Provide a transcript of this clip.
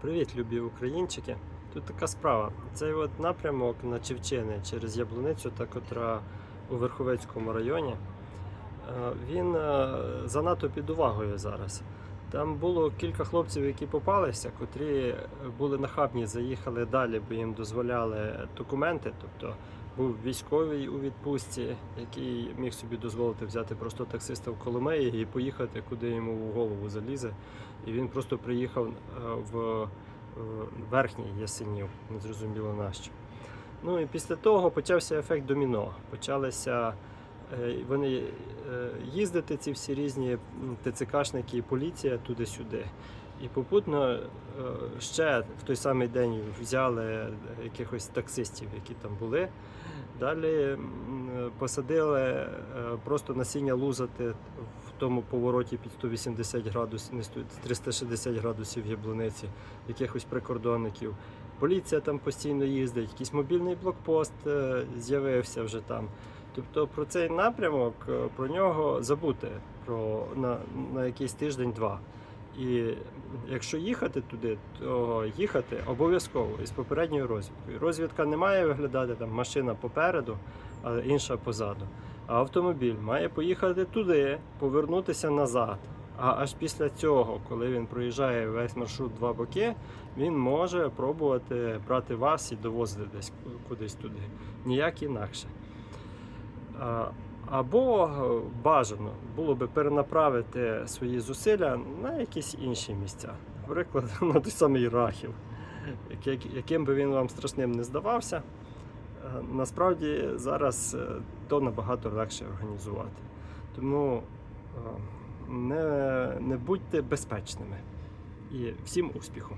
Привіт, любі українчики. Тут така справа. Цей от напрямок на Чевчини через Яблуницю, та котра у Верховецькому районі, е, він е, занадто під увагою зараз. Там було кілька хлопців, які попалися, котрі були нахабні, заїхали далі, бо їм дозволяли документи. Тобто був військовий у відпустці, який міг собі дозволити взяти просто таксиста в Коломиї і поїхати, куди йому в голову залізе. І він просто приїхав е, в верхній Ясенів, незрозуміло нащо. Ну і після того почався ефект доміно. Почалися е, вони е, їздити, ці всі різні ТЦКшники і поліція туди-сюди. І попутно е, ще в той самий день взяли якихось таксистів, які там були. Далі посадили е, просто насіння лузати в тому повороті під 180 градусів, не 360 градусів яблуниці, якихось прикордонників. Поліція там постійно їздить, якийсь мобільний блокпост е, з'явився вже там. Тобто про цей напрямок, про нього забути про, на, на якийсь тиждень-два. І якщо їхати туди, то їхати обов'язково із попередньою розвідкою. Розвідка не має виглядати там машина попереду, а інша позаду. А автомобіль має поїхати туди, повернутися назад. А аж після цього, коли він проїжджає весь маршрут два боки, він може пробувати брати вас і довозити десь кудись туди. Ніяк інакше. Або е, бажано було би перенаправити свої зусилля на якісь інші місця. Наприклад, на той самий Рахів, яким би він вам страшним не здавався. е, Насправді зараз е, то набагато легше організувати. Тому не, не будьте безпечними. І всім успіху!